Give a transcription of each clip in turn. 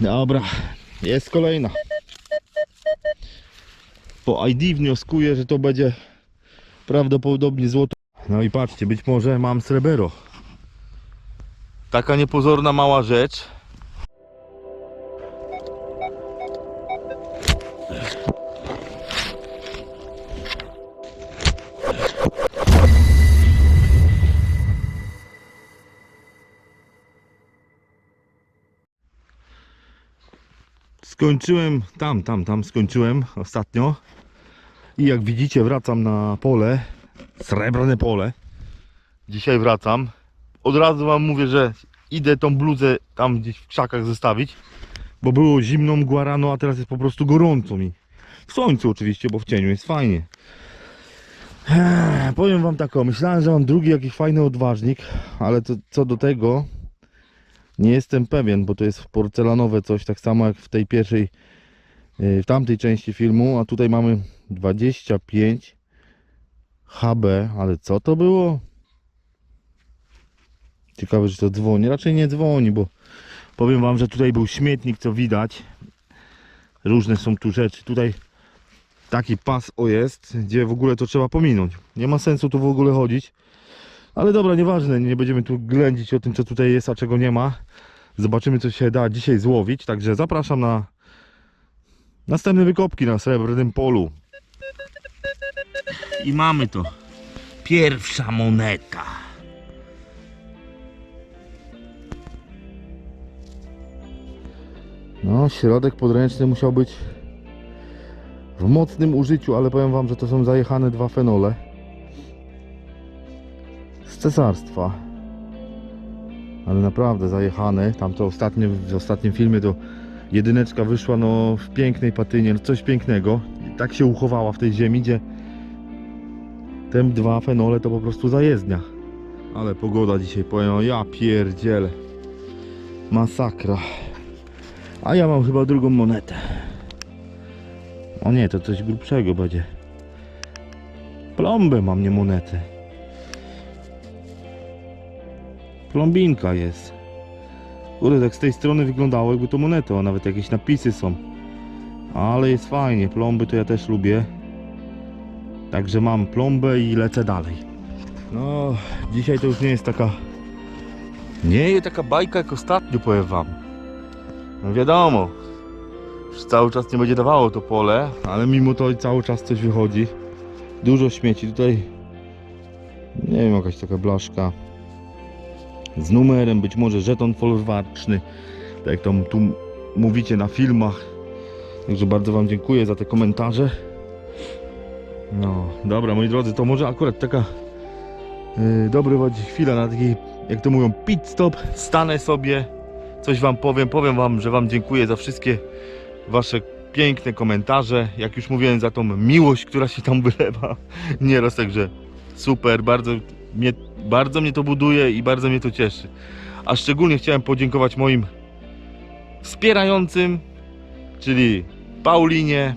Dobra, jest kolejna. Po ID wnioskuję, że to będzie prawdopodobnie złoto. No i patrzcie, być może mam srebro. Taka niepozorna mała rzecz. Skończyłem tam, tam, tam skończyłem ostatnio. I jak widzicie, wracam na pole. Srebrne pole. Dzisiaj wracam. Od razu wam mówię, że idę tą bluzę tam gdzieś w krzakach zostawić. Bo było zimno, mgła rano, a teraz jest po prostu gorąco mi. W słońcu oczywiście, bo w cieniu jest fajnie. Eee, powiem wam tak, myślałem, że mam drugi jakiś fajny odważnik, ale to, co do tego, nie jestem pewien, bo to jest porcelanowe coś, tak samo jak w tej pierwszej, yy, w tamtej części filmu, a tutaj mamy 25 HB, ale co to było? Ciekawe, że to dzwoni. Raczej nie dzwoni, bo powiem wam, że tutaj był śmietnik, co widać. Różne są tu rzeczy. Tutaj taki pas o jest, gdzie w ogóle to trzeba pominąć. Nie ma sensu tu w ogóle chodzić. Ale dobra, nieważne, nie będziemy tu ględzić o tym, co tutaj jest, a czego nie ma. Zobaczymy, co się da dzisiaj złowić. Także zapraszam na następne wykopki na srebrnym polu. I mamy to. Pierwsza moneta. No, środek podręczny musiał być w mocnym użyciu, ale powiem wam, że to są zajechane dwa fenole cesarstwa. Ale naprawdę zajechane. Tamto ostatnie, w ostatnim filmie to jedyneczka wyszła no w pięknej patynie, no coś pięknego. I tak się uchowała w tej ziemi, gdzie te dwa fenole to po prostu zajezdnia. Ale pogoda dzisiaj, powiem, o ja pierdzielę. Masakra. A ja mam chyba drugą monetę. O nie, to coś grubszego będzie. Plombę mam, nie monetę. Plombinka jest. Kurde, tak z tej strony wyglądało jakby to moneta, a nawet jakieś napisy są. Ale jest fajnie, plomby to ja też lubię. Także mam plombę i lecę dalej. No, dzisiaj to już nie jest taka... Nie jest taka bajka jak ostatnio, powiem wam. No wiadomo, już cały czas nie będzie dawało to pole, ale mimo to cały czas coś wychodzi. Dużo śmieci tutaj. Nie wiem, jakaś taka blaszka z numerem, być może żeton folwarczny, tak jak tam tu mówicie na filmach. Także bardzo Wam dziękuję za te komentarze. No, dobra, moi drodzy, to może akurat taka yy, będzie chwila na taki, jak to mówią, pit stop. Stanę sobie, coś Wam powiem, powiem Wam, że Wam dziękuję za wszystkie Wasze piękne komentarze. Jak już mówiłem, za tą miłość, która się tam wylewa nieraz, także super, bardzo mnie, bardzo mnie to buduje i bardzo mnie to cieszy. A szczególnie chciałem podziękować moim wspierającym, czyli Paulinie,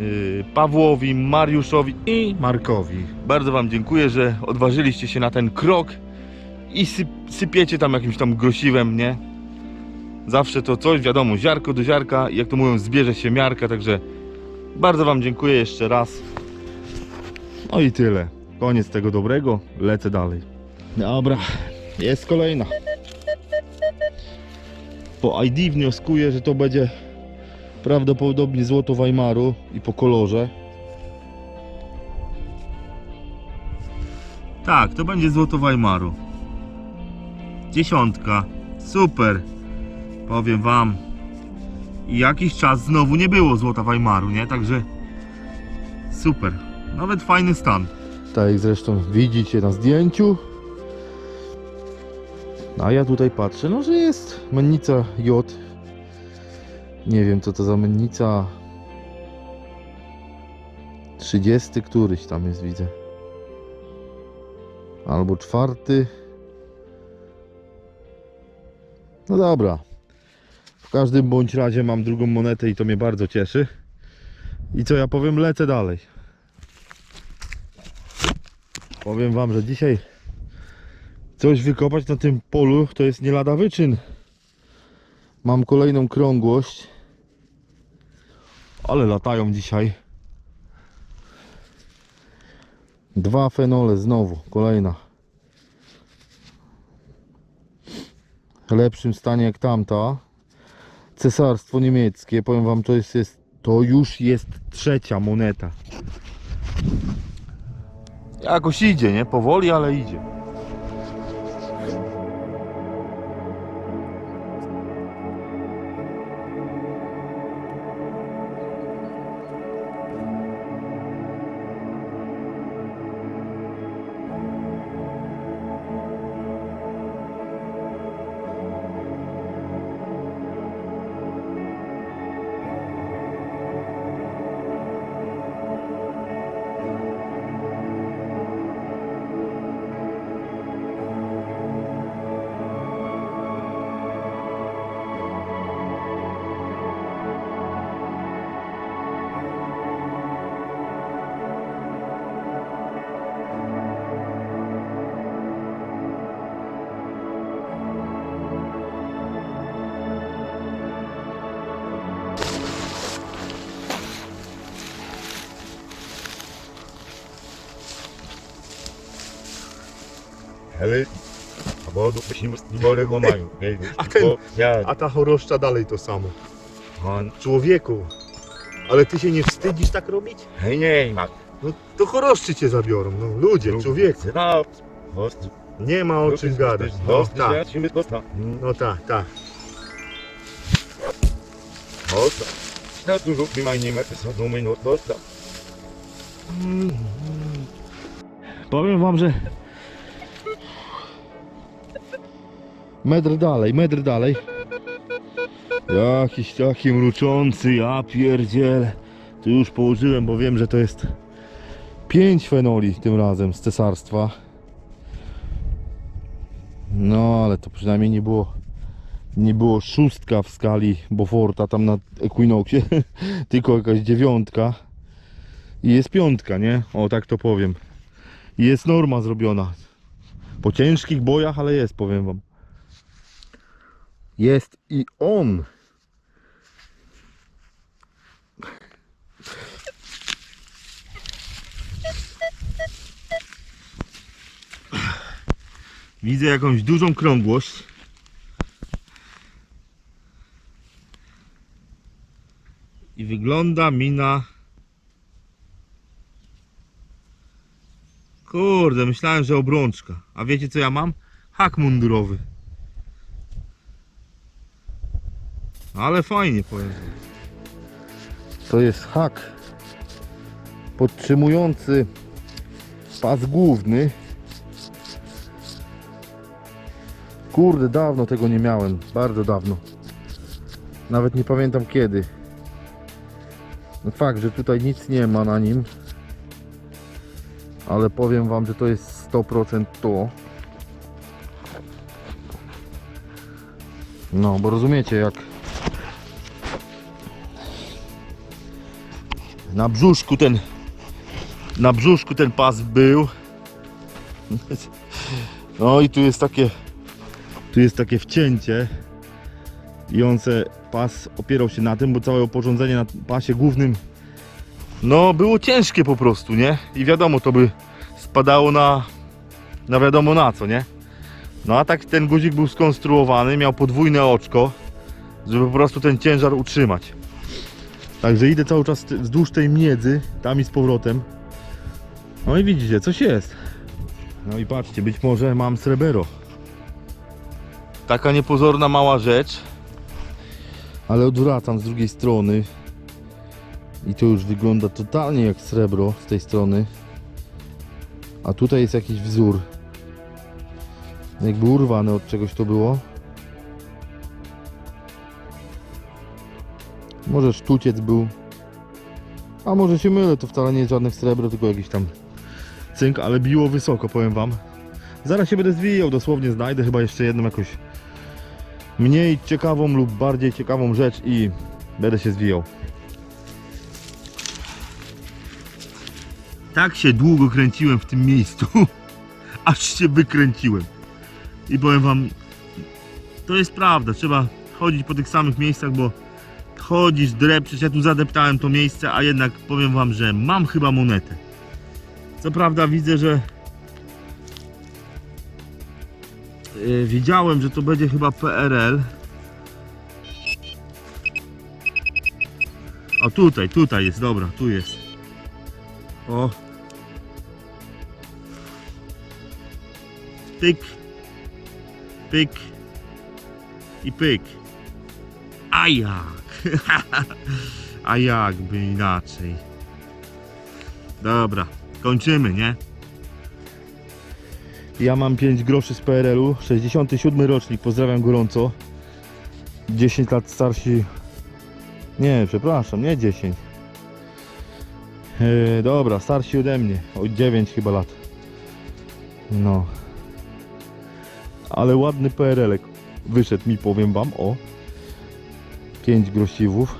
yy, Pawłowi, Mariuszowi i Markowi. Bardzo Wam dziękuję, że odważyliście się na ten krok i syp, sypiecie tam jakimś tam grosiwem, nie? Zawsze to coś, wiadomo, ziarko do ziarka, jak to mówią, zbierze się miarka, także bardzo Wam dziękuję jeszcze raz. No i tyle. Koniec tego dobrego, lecę dalej. Dobra, jest kolejna. Po ID wnioskuję, że to będzie prawdopodobnie złoto Weimaru i po kolorze. Tak, to będzie złoto Weimaru. Dziesiątka. Super. Powiem wam. I jakiś czas znowu nie było złota Weimaru, nie? Także super. Nawet fajny stan. Jak zresztą widzicie na zdjęciu. A ja tutaj patrzę, no że jest mennica J. Nie wiem co to za mennica. 30 któryś tam jest widzę. Albo czwarty. No dobra. W każdym bądź razie mam drugą monetę i to mnie bardzo cieszy. I co ja powiem, lecę dalej. Powiem wam, że dzisiaj coś wykopać na tym polu to jest nie lada wyczyn. Mam kolejną krągłość. Ale latają dzisiaj. Dwa fenole znowu, kolejna. W lepszym stanie jak tamta. Cesarstwo niemieckie, powiem wam, to jest, jest to już jest trzecia moneta. Jakoś idzie, nie? Powoli, ale idzie. Ale bo musimy wolego mają. A ten- Bo ja, A ta choroszcza dalej to samo. on, Człowieku, ale ty się nie wstydzisz tak robić? hej nie ma. No to choroszczy cię zabiorą, no ludzie, człowieku. No, Nie ma o czym gadać. No tak, ja wyskoczę. no tak, tak. Host, na dużo przynajmniej metr są minut, host. Powiem wam, że metr dalej, metr dalej. Jakiś taki mruczący, ja pierdziel. Tu już położyłem, bo wiem, że to jest 5 fenoli tym razem z cesarstwa. No, ale to przynajmniej nie było nie było szóstka w skali Beauforta tam na Equinoxie, tylko jakaś dziewiątka. I jest piątka, nie? O, tak to powiem. I Jest norma zrobiona. Po ciężkich bojach, ale jest, powiem wam. Jest i on. Widzę jakąś dużą krągłość. I wygląda mi na Kurde, myślałem, że obrączka. A wiecie co ja mam? Hak mundurowy. Ale fajnie powiem. To jest hak podtrzymujący pas główny. Kurde, dawno tego nie miałem. Bardzo dawno. Nawet nie pamiętam kiedy. No fakt, że tutaj nic nie ma na nim ale powiem wam, że to jest 100% to. No, bo rozumiecie, jak na brzuszku ten na brzuszku ten pas był. No i tu jest takie tu jest takie wcięcie i on se pas opierał się na tym, bo całe oporządzenie na pasie głównym no było ciężkie po prostu, nie? I wiadomo, to by spadało na, na wiadomo na co, nie? No a tak ten guzik był skonstruowany, miał podwójne oczko, żeby po prostu ten ciężar utrzymać. Także idę cały czas wzdłuż tej miedzy, tam i z powrotem. No i widzicie, coś jest. No i patrzcie, być może mam srebero. Taka niepozorna mała rzecz. Ale odwracam z drugiej strony. I to już wygląda totalnie jak srebro z tej strony. A tutaj jest jakiś wzór. Jakby urwane od czegoś to było. Może sztuciec był. A może się mylę, to wcale nie jest żadnych srebro, tylko jakiś tam cynk, ale biło wysoko, powiem wam. Zaraz się będę zwijał, dosłownie znajdę chyba jeszcze jedną jakąś mniej ciekawą lub bardziej ciekawą rzecz i będę się zwijał. Tak się długo kręciłem w tym miejscu, aż się wykręciłem. I powiem wam, to jest prawda, trzeba chodzić po tych samych miejscach, bo chodzisz, drepczysz, ja tu zadeptałem to miejsce, a jednak powiem wam, że mam chyba monetę. Co prawda widzę, że yy, widziałem, że to będzie chyba PRL. O tutaj, tutaj jest, dobra, tu jest. O. Pyk. Pyk. I pyk. A jak? A jakby inaczej. Dobra, kończymy, nie? Ja mam 5 groszy z PRL-u, 67 rocznik, pozdrawiam gorąco. 10 lat starsi. Nie, przepraszam, nie 10. Yy, dobra, starsi ode mnie, o 9 chyba lat. No. Ale ładny PRL-ek wyszedł mi, powiem wam, o. 5 grosiwów.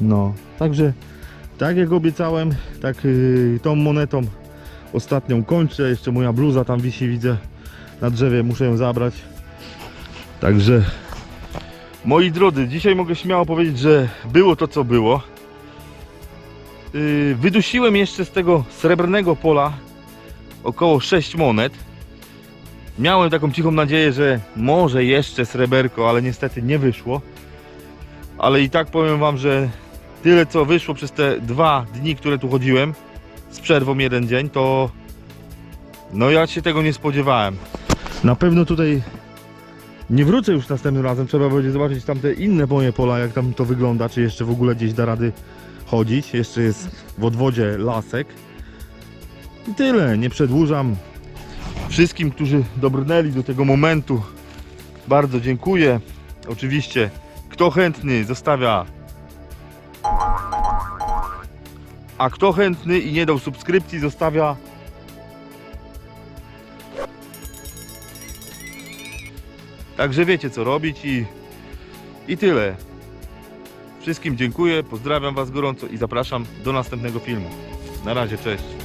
No, także tak jak obiecałem, tak yy, tą monetą ostatnią kończę. Jeszcze moja bluza tam wisi, widzę na drzewie, muszę ją zabrać. Także moi drodzy, dzisiaj mogę śmiało powiedzieć, że było to co było. Yy, wydusiłem jeszcze z tego srebrnego pola około 6 monet. Miałem taką cichą nadzieję, że może jeszcze sreberko, ale niestety nie wyszło. Ale i tak powiem wam, że tyle co wyszło przez te dwa dni, które tu chodziłem, z przerwą jeden dzień, to no ja się tego nie spodziewałem. Na pewno tutaj nie wrócę już następnym razem, trzeba będzie zobaczyć tamte inne moje pola, jak tam to wygląda, czy jeszcze w ogóle gdzieś da rady chodzić. Jeszcze jest w odwodzie lasek. I tyle, nie przedłużam. Wszystkim, którzy dobrnęli do tego momentu, bardzo dziękuję. Oczywiście, kto chętny zostawia. A kto chętny i nie dał subskrypcji, zostawia. Także wiecie co robić i, i tyle. Wszystkim dziękuję, pozdrawiam Was gorąco i zapraszam do następnego filmu. Na razie, cześć.